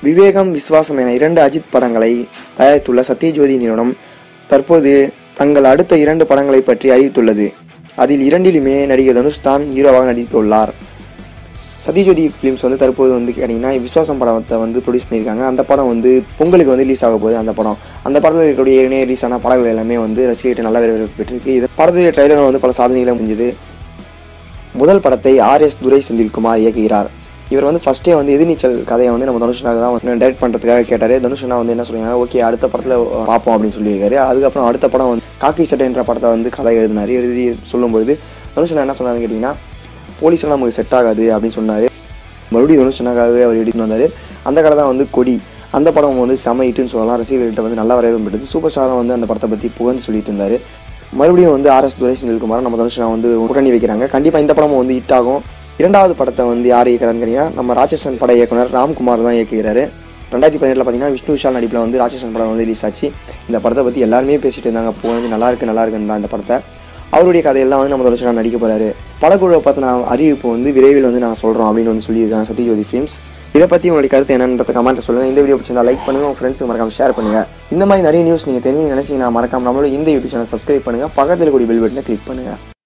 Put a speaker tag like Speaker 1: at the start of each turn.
Speaker 1: விவேகம் விஸ்வாசம் என இரண்டு அஜித் படங்களை தயாரித்துள்ள சத்யஜோதி நிறுவனம் தற்போது தங்கள் அடுத்த இரண்டு படங்களை பற்றி அறிவித்துள்ளது. அதில் இரண்டிலுமே நடிகர் தனுஷ் தான் ஹீரோவாக நடித்துள்ளார். சத்யஜோதி ஃபிலிம்ஸ் வந்து தற்போது வந்து கேட்டிங்கன்னா விஸ்வாசம் படத்தை வந்து ப்ரொடியூஸ் பண்ணியிருக்காங்க. அந்த படம் வந்து பொங்கலுக்கு வந்து ரிலீஸ் ஆக போகுது அந்த படம். அந்த படத்தில் இருக்கக்கூடிய ஏற்கனவே ரிலீஸ் ஆன படங்கள் எல்லாமே வந்து ரசிகர்கிட்ட நல்ல வரவேற்பு பெற்றிருக்கு. இது படத்துடைய ட்ரைலர் வந்து பல சாதனைகளும் செஞ்சது. முதல் படத்தை ஆர் எஸ் துரை செந்தில்குமார் இயக்குகிறார். இவர் வந்து ஃபஸ்ட்டே வந்து எதிர்நீச்சல் கதையை வந்து நம்ம தனுஷனாக தான் டைரக்ட் பண்ணுறதுக்காக கேட்டார். தனுஷனா வந்து என்ன சொல்லுவாங்க ஓகே அடுத்த படத்தில் பார்ப்போம் அப்படின்னு சொல்லியிருக்காரு. அதுக்கப்புறம் அடுத்த படம் வந்து காக்கி சட்டைன்ற படத்தை வந்து கதை எழுதினார். எழுதி சொல்லும்பொழுது தனுஷனா என்ன சொன்னார்னு கேட்டிங்கன்னா போலீஸ்லாம் நமக்கு செட் ஆகாது அப்படின்னு சொன்னார். மறுபடியும் தனுஷனாகவே அவர் எடுத்துட்டு வந்தார். அந்த கடை தான் வந்து கொடி. அந்த படம் வந்து செம ஹிட்டுன்னு சொல்லலாம். ரசிகர்கள்ட்ட வந்து நல்லா வரவேற்பு பெற்றது. சூப்பர் ஸ்டாரும் வந்து அந்த படத்தை பற்றி புகழ்ந்து சொல்லிட்டு இருந்தார். மறுபடியும் வந்து ஆர்எஸ் துரை செந்தில்குமார் நம்ம தனுஷனா வந்து கூட்டணி வைக்கிறாங்க. கண்டிப்பாக இந்த படமும் வந்து ஹிட் ஆகும். இரண்டாவது படத்தை வந்து யார் இயக்கிறான்னு கேட்டீங்கன்னா நம்ம ராட்சசன் பட இயக்குனர் ராம்குமார் தான் இயக்குகிறாரு. ரெண்டாயிரத்தி பதினெட்டில் பார்த்தீங்கன்னா விஷ்ணு விஷால் நடிப்பில் வந்து ராட்சசன் படம் வந்து ரிலீஸ் ஆச்சு. இந்த படத்தை பற்றி எல்லாருமே பேசிட்டு இருந்தாங்க. போனது வந்து நல்லா இருக்கு நல்லா இருக்குன்னு தான் இந்த படத்தை. அவருடைய கதையெல்லாம் வந்து நம்ம தனுஷனா நடிக்க போறாரு. படக்குழுவை நான் அறிவிப்பு வந்து விரைவில் வந்து நான் சொல்கிறோம் அப்படின்னு வந்து சொல்லியிருக்காங்க சத்யஜோதி ஃபிலிம்ஸ் இதை பற்றி உங்களுடைய கருத்து என்னன்றத கமெண்ட் சொல்லுங்கள் இந்த வீடியோ பிடிச்சிருந்தா லைக் பண்ணுங்கள் உங்கள் ஃப்ரெண்ட்ஸுக்கு மறக்காம ஷேர் பண்ணுங்கள் இந்த மாதிரி நிறைய நியூஸ் நீங்கள் தெரிஞ்சு நினச்சிங்கன்னா மறக்காம நம்மளோட இந்த யூடியூப் சேனல் சப்ஸ்கிரைப் பண்ணுங்கள் பக்கத்தில் கூடிய பெல் பட்டனை கிளிக் பண்ணுங்கள்